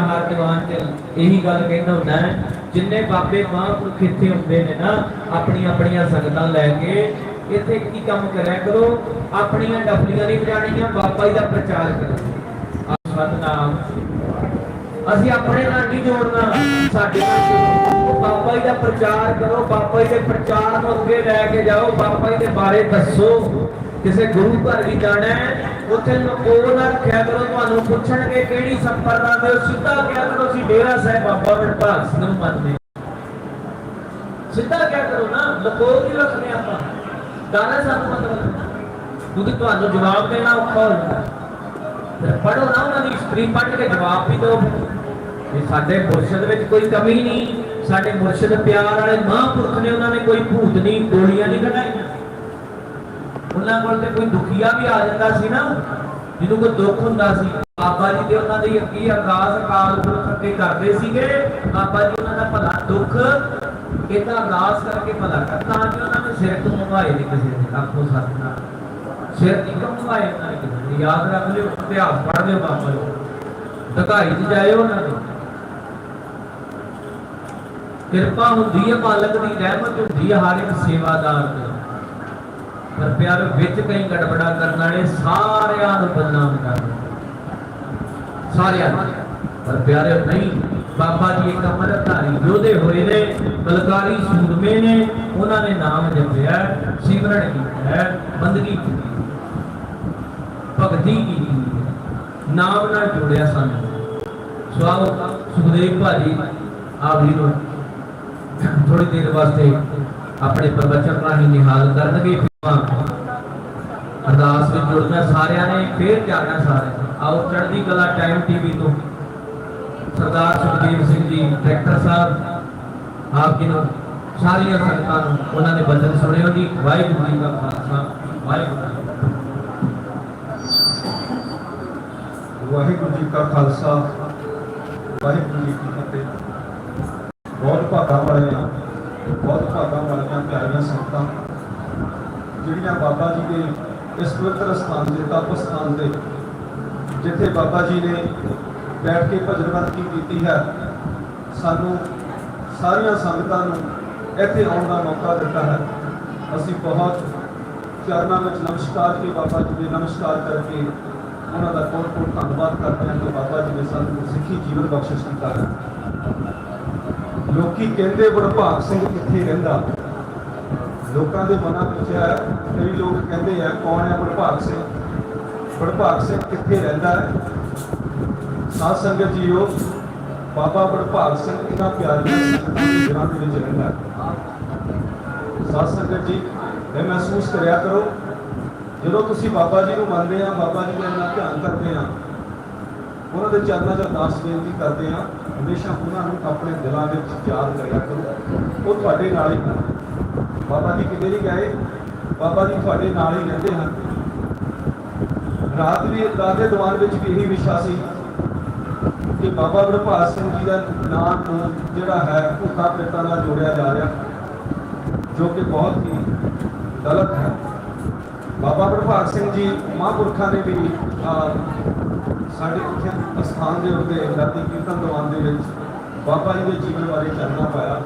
ਹਰ ਜਵਾਨ ਚ ਇਹੀ ਗੱਲ ਕਹਿੰਦਾ ਹੁੰਦਾ ਹੈ, ਜਿੰਨੇ ਬਾਬੇ ਮਹਾਂਪੁਰਖ ਇੱਥੇ ਹੁੰਦੇ ਨੇ ਨਾ ਆਪਣੀਆਂ ਆਪਣੀਆਂ ਸੰਗਤਾਂ ਲੈ ਕੇ ਇੱਥੇ ਕੀ ਕੰਮ ਕਰਿਆ ਕਰੋ, ਆਪਣੀਆਂ ਡੱਬਲੀਆਂ ਨਹੀਂ ਵਜਾਣੀਆਂ ਬਾਬਾ ਜੀ ਦਾ ਪ੍ਰਚਾਰ ਕਰੋ। ਆਹ ਸਤਨਾਮ। ਅਸੀਂ ਆਪਣੇ ਨਾਲ ਨਹੀਂ ਜੋੜਨਾ। ਸਾਡੇ ਨਾਲ ਬਾਬਾ ਜੀ ਦਾ ਪ੍ਰਚਾਰ ਕਰੋ, ਬਾਬਾ ਜੀ ਦੇ ਪ੍ਰਚਾਰ ਨੂੰ ਅੱਗੇ ਲੈ ਕੇ ਜਾਓ। ਬਾਬਾ ਜੀ ਦੇ ਬਾਰੇ ਦੱਸੋ। ਕਿਸੇ ਗੁਰੂ ਘਰ ਵੀ ਜਾਣਾ ਹੈ, ਉੱਥੇ ਲੁਕੋ ਨਾ ਰੱਖਿਆ ਕਰੋ, ਤੁਹਾਨੂੰ ਪੁੱਛਣਗੇ ਕਿਹੜੀ ਸੰਪਰਦਾ ਦੇ ਸਿੱਧਾ ਕਿਹਾ ਕਰੋ, ਅਸੀਂ ਡੇਰਾ ਸਾਹਿਬ ਬਾਬਾ ਵਡਭਾਗ ਸਿੰਘ ਮੰਨਦੇ ਸਿੱਧਾ ਕਿਹਾ ਕਰੋ ਨਾ ਲੁਕੋ ਨਹੀਂ ਰੱਖਦੇ ਆਪਾਂ। ਦਾਣਾ ਸਾਨੂੰ ਮਤਲਬ। ਕਿਉਂਕਿ ਤੁਹਾਨੂੰ ਜਵਾਬ ਦੇਣਾ ਔਖਾ ਹੋ ਜਾਂਦਾ। ਪੜੋ ਨਾ ਉਹਨਾਂ ਦੀ ਹਿਸਟਰੀ ਪੜ੍ਹ ਕੇ ਜਵਾਬ ਵੀ ਦਿਓ ਇਹ ਸਾਡੇ ਮੁਰਸ਼ਿਦ ਵਿੱਚ ਕੋਈ ਕਮੀ ਨਹੀਂ, ਸਾਡੇ ਮੁਰਸ਼ਿਦ ਪਿਆਰ ਵਾਲੇ ਮਹਾਂਪੁਰਖ ਨੇ ਉਹਨਾਂ ਨੇ ਕੋਈ ਭੂਤ ਨਹੀਂ, ਗੋਲੀਆਂ ਨਹੀਂ ਕਢਾਈਆਂ। ਉਹਨਾਂ ਕੋਲ ਤੇ ਕੋਈ ਦੁਖੀਆ ਵੀ ਆ ਜਾਂਦਾ ਸੀ ਨਾ, ਜਿਹਨੂੰ ਕੋਈ ਦੁੱਖ ਹੁੰਦਾ ਸੀ। ਬਾਬਾ ਜੀ ਦੇ ਉਹਨਾਂ ਦੀ ਅੱਗੇ ਅਰਦਾਸ ਅਕਾਲ ਪੁਰਖ ਅੱਗੇ ਕਰਦੇ ਸੀਗੇ, ਬਾਬਾ ਜੀ ਉਹਨਾਂ ਦਾ ਭਲਾ ਦੁੱਖ ਇਹਦਾ ਅਰਦਾਸ ਕਰਕੇ ਭਲਾ ਕਰਨਾ ਕਿ ਉਹਨਾਂ ਨੇ ਸਿਰ ਤੋਂ ਮੰਗਾਏ ਨਹੀਂ ਕਿਸੇ ਦੇ ਆਖੋ ਸੱਚ ਸਿਰ ਨਹੀਂ ਕਮਾਏ ਉਹਨਾਂ ਨੇ ਯਾਦ ਰੱਖ ਲਿਓ, ਇਤਿਹਾਸ ਪੜ੍ਹ ਲਿਓ ਬਾਬਾ ਜੀ। ਢਕਾਈ ਚ ਜਾਇਓ ਉਹਨਾਂ ਦੇ। ਕਿਰਪਾ ਹੁੰਦੀ ਹੈ, ਮਾਲਕ ਦੀ ਰਹਿਮਤ ਹੁੰਦੀ ਹੈ, ਹਰ ਇੱਕ ਸੇਵਾਦਾਰ ਤੇ ਪਰ ਪਿਆਰ, ਵਿੱਚ ਕਈ ਗੜਬੜਾ ਕਰਨ ਵਾਲੇ ਸਾਰਿਆਂ ਨੂੰ ਬਦਨਾਮ ਕਰਦੇ ਸਾਰਿਆਂ ਪਰ ਪਿਆਰੇ, ਨਹੀਂ, ਬਾਬਾ ਜੀ ਇੱਕ ਅਮਰਧਾਰੀ ਯੋਧੇ ਹੋਏ ਨੇ, ਬਲਕਾਰੀ ਸੂਰਮੇ ਨੇ, ਉਹਨਾਂ ਨੇ ਨਾਮ ਜਪਿਆ, ਸਿਮਰਨ ਕੀਤਾ ਹੈ ਬੰਦਗੀ ਕੀਤੀ। ਭਗਤੀ ਕੀਤੀ। ਨਾਮ ਨਾਲ ਜੁੜਿਆ ਸਾਨੂੰ। ਸਵਾਓ ਸੁਖਦੇਵ ਭਾਜੀ, ਆਪ ਜੀ ਨੂੰ ਥੋੜੀ ਦੇਰ ਵਾਸਤੇ ਆਪਣੇ ਪ੍ਰਵਚਨ ਰਾਹੀਂ ਨਿਹਾਲ ਕਰਨਗੇ ਫਿਰ ਅਰਦਾਸ ਵਿੱਚ ਜੁੜਨਾ ਸਾਰਿਆਂ ਨੇ ਫੇਰ ਜਾਣਾ ਸਾਰਿਆਂ ਨੇ ਆਓ ਚੜ੍ਹਦੀ ਕਲਾ ਟਾਈਮ ਟੀਵੀ ਤੋਂ ਸਰਦਾਰ ਸੁਖਦੇਵ ਸਿੰਘ ਜੀ ਡਾਇਰੈਕਟਰ ਸਾਹਿਬ ਆਪ ਜੀ ਨੂੰ ਸਾਰੀਆਂ ਸੰਗਤਾਂ ਨੂੰ ਉਹਨਾਂ ਦੇ ਬਚਨ ਸੁਣਿਓ ਜੀ। ਵਾਹਿਗੁਰੂ ਜੀ ਕਾ ਖਾਲਸਾ, ਵਾਹਿਗੁਰੂ ਜੀ ਕੀ ਫਤਿਹ। ਵਾਹਿਗੁਰੂ ਜੀ ਕਾ ਖਾਲਸਾ, ਵਾਹਿਗੁਰੂ ਜੀ ਕੀ ਫਤਿਹ। ਬਹੁਤ ਭਾਗਾਂ ਵਾਲੀਆਂ, ਬਹੁਤ ਭਾਗਾਂ ਵਾਲੀਆਂ ਪਿਆਰੀਆਂ ਸੰਗਤਾਂ, ਜਿਹੜੀਆਂ ਬਾਬਾ ਜੀ ਦੇ ਇਸ ਪਵਿੱਤਰ ਸਥਾਨ ਦੇ, ਤਪ ਸਥਾਨ ਦੇ, ਜਿੱਥੇ ਬਾਬਾ ਜੀ ਨੇ ਬੈਠ ਕੇ ਭਜਨ ਬੰਦਗੀ ਕੀਤੀ ਹੈ, ਸਾਨੂੰ ਸਾਰੀਆਂ ਸੰਗਤਾਂ ਨੂੰ ਇੱਥੇ ਆਉਣ ਦਾ ਮੌਕਾ ਦਿੱਤਾ ਹੈ। ਅਸੀਂ ਬਹੁਤ ਚਰਨਾਂ ਵਿੱਚ ਨਮਸਕਾਰ ਕੇ ਬਾਬਾ ਜੀ ਦੇ ਨਮਸਕਾਰ ਕਰਕੇ ਉਹਨਾਂ ਦਾ ਬਹੁਤ ਬਹੁਤ ਧੰਨਵਾਦ ਕਰਦੇ ਹਾਂ ਕਿ ਬਾਬਾ ਜੀ ਨੇ ਸਾਨੂੰ ਸਿੱਖੀ ਜੀਵਨ ਬਖਸ਼ਿਸ਼ ਕੀਤਾ ਹੈ। ਲੋਕੀ ਕਹਿੰਦੇ ਵਡਭਾਗ ਸਿੰਘ ਕਿੱਥੇ ਰਹਿੰਦਾ? ਲੋਕਾਂ ਦੇ ਮਨਾਂ ਵਿੱਚ ਹੈ, ਕਈ ਲੋਕ ਕਹਿੰਦੇ ਆ, ਕੌਣ ਹੈ ਵਡਭਾਗ ਸਿੰਘ? ਵਡਭਾਗ ਸਿੰਘ ਕਿੱਥੇ ਰਹਿੰਦਾ ਹੈ? ਸਾਧ ਸੰਗਤ ਜੀਓ, ਬਾਬਾ ਵਡਭਾਗ ਸਿੰਘ ਇਹਨਾਂ ਪਿਆਰੀਆਂ ਸੰਗਤਾਂ ਦੇ ਦਿਲਾਂ ਦੇ ਵਿੱਚ ਰਹਿੰਦਾ ਹੈ। ਸਾਧ ਸੰਗਤ ਜੀ ਇਹ ਮਹਿਸੂਸ ਕਰਿਆ ਕਰੋ, ਜਦੋਂ ਤੁਸੀਂ ਬਾਬਾ ਜੀ ਨੂੰ ਮੰਨਦੇ ਆ, ਬਾਬਾ ਜੀ ਦਾ ਇੰਨਾ ਧਿਆਨ ਕਰਦੇ ਆ ਉਹਨਾਂ ਦੇ ਚਰਨਾਂ 'ਚ ਅਰਦਾਸ ਬੇਨਤੀ ਕਰਦੇ ਆ ਹਮੇਸ਼ਾ ਉਹਨਾਂ ਨੂੰ ਆਪਣੇ ਦਿਲਾਂ ਵਿੱਚ ਯਾਦ ਕਰਿਆ ਕਰੋ। ਉਹ ਤੁਹਾਡੇ ਨਾਲ ਹੀ ਹਨ। ਬਾਬਾ ਜੀ ਕਿਤੇ ਨਹੀਂ ਗਏ? ਬਾਬਾ ਜੀ ਤੁਹਾਡੇ ਨਾਲ ਹੀ ਰਹਿੰਦੇ ਹਨ। ਰਾਤ ਵੀ ਰਾਤ ਦੇ ਦੀਵਾਨ ਵਿੱਚ ਵੀ ਇਹੀ ਵਿਸ਼ਾ ਸੀ ਕਿ ਬਾਬਾ ਵਡਭਾਗ ਸਿੰਘ ਜੀ ਦਾ ਨਾਮ ਜਿਹੜਾ ਹੈ ਭੁੱਖਾ ਪ੍ਰੇਤਾਂ ਨਾਲ ਜੋੜਿਆ ਜਾ ਰਿਹਾ, ਜੋ ਕਿ ਬਹੁਤ ਹੀ ਗਲਤ ਹੈ। ਬਾਬਾ ਪ੍ਰਭਾਤ ਸਿੰਘ ਜੀ ਮਹਾਂਪੁਰਖਾਂ ਨੇ ਵੀ ਸਾਡੇ ਇੱਥੇ ਅਸਥਾਨ ਦੇ ਉੱਤੇ ਰਾਤੀ ਕੀਰਤਨ ਦੀਵਾਨ ਦੇ ਵਿੱਚ ਬਾਬਾ ਜੀ ਦੇ ਜੀਵਨ ਬਾਰੇ ਚਾਨਣਾ ਪਾਇਆ।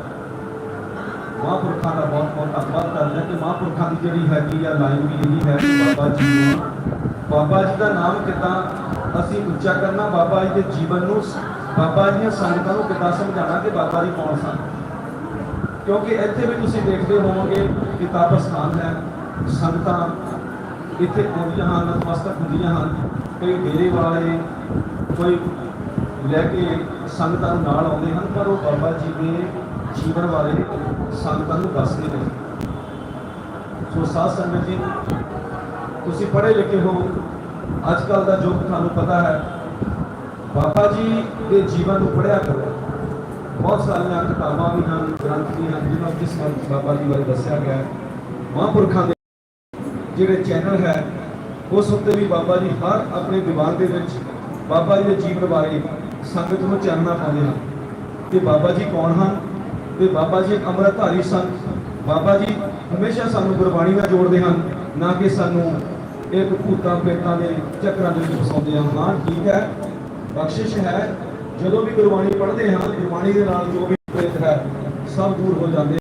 ਮਹਾਂਪੁਰਖਾਂ ਦਾ ਬਹੁਤ ਬਹੁਤ ਧੰਨਵਾਦ ਕਰਦਾ ਹਾਂ ਕਿ ਮਹਾਂਪੁਰਖਾਂ ਦੀ ਜਿਹੜੀ ਹੈਗੀ ਆ ਲਾਈਨ ਵੀ ਇਹੀ ਹੈ ਕਿ ਬਾਬਾ ਜੀ ਬਾਬਾ ਜੀ ਦਾ ਨਾਮ ਕਿੱਦਾਂ ਅਸੀਂ ਉੱਚਾ ਕਰਨਾ, ਬਾਬਾ ਜੀ ਦੇ ਜੀਵਨ ਨੂੰ ਬਾਬਾ ਜੀ ਦੀਆਂ ਸੰਗਤਾਂ ਨੂੰ ਕਿੱਦਾਂ ਸਮਝਾਉਣਾ ਕਿ ਬਾਬਾ ਜੀ ਕੌਣ ਸਨ। ਕਿਉਂਕਿ ਇੱਥੇ ਵੀ ਤੁਸੀਂ ਦੇਖਦੇ ਹੋਵੋਗੇ ਕਿ ਤਪ ਸਥਾਨ ਹੈ, ਸੰਗਤਾਂ ਇੱਥੇ ਆਉਂਦੀਆਂ ਹਨ ਨਤਮਸਤਕ ਹੁੰਦੀਆਂ ਹਨ। ਕਈ ਡੇਰੇ ਵਾਲੇ, ਕੋਈ ਲੈ ਕੇ ਸੰਗਤਾਂ ਨੂੰ ਨਾਲ ਆਉਂਦੇ ਹਨ, ਪਰ ਉਹ ਬਾਬਾ ਜੀ ਦੇ ਜੀਵਨ ਬਾਰੇ ਸੰਗਤਾਂ ਨੂੰ ਦੱਸਦੇ ਨੇ। ਸੋ ਸਾਧ ਸੰਗਤ ਜੀ, ਤੁਸੀਂ ਪੜ੍ਹੇ ਲਿਖੇ ਹੋ। ਅੱਜ ਕੱਲ ਦਾ ਯੁੱਗ ਤੁਹਾਨੂੰ ਪਤਾ ਹੈ। ਬਾਬਾ ਜੀ ਦੇ ਜੀਵਨ ਨੂੰ ਪੜ੍ਹਿਆ ਕਰੋ। ਬਹੁਤ ਸਾਰੀਆਂ ਕਿਤਾਬਾਂ ਵੀ ਹਨ, ਗ੍ਰੰਥ ਵੀ ਹਨ ਜਿਨ੍ਹਾਂ ਵਿੱਚ ਇਸ ਬਾਬਾ ਜੀ ਬਾਰੇ ਦੱਸਿਆ ਗਿਆ ਹੈ। ਮਹਾਂਪੁਰਖਾਂ ਦੇ ਜਿਹੜੇ ਚੈਨਲ ਹੈ, ਉਸ ਉੱਤੇ ਵੀ ਬਾਬਾ ਜੀ ਹਰ ਆਪਣੇ ਦੀਵਾਨ ਦੇ ਵਿੱਚ ਬਾਬਾ ਜੀ ਦੇ ਜੀਵਨ ਬਾਰੇ ਸੰਗਤ ਨੂੰ ਚਾਨਣਾ ਪਾਉਂਦੇ ਹਨ। ਕਿ ਬਾਬਾ ਜੀ ਕੌਣ ਹਨ? ਤੇ ਬਾਬਾ ਜੀ ਅੰਮ੍ਰਿਤਧਾਰੀ ਸਨ। ਬਾਬਾ ਜੀ ਹਮੇਸ਼ਾ ਸਾਨੂੰ ਗੁਰਬਾਣੀ ਨਾਲ ਜੋੜਦੇ ਹਨ, ਨਾ ਕਿ ਸਾਨੂੰ ਇੱਕ ਭੂਤਾਂ ਪੇਤਾਂ ਦੇ ਚੱਕਰਾਂ ਦੇ ਵਿੱਚ ਫਸਾਉਂਦੇ ਹਨ। ਹਾਂ, ਠੀਕ ਹੈ। ਬਖਸ਼ਿਸ਼ ਹੈ। ਜਦੋਂ ਵੀ ਗੁਰਬਾਣੀ ਪੜ੍ਹਦੇ ਹਾਂ, ਗੁਰਬਾਣੀ ਦੇ ਨਾਲ ਜੋ ਵੀ ਪ੍ਰੇਤ ਹੈ, ਸਭ ਦੂਰ ਹੋ ਜਾਂਦੇ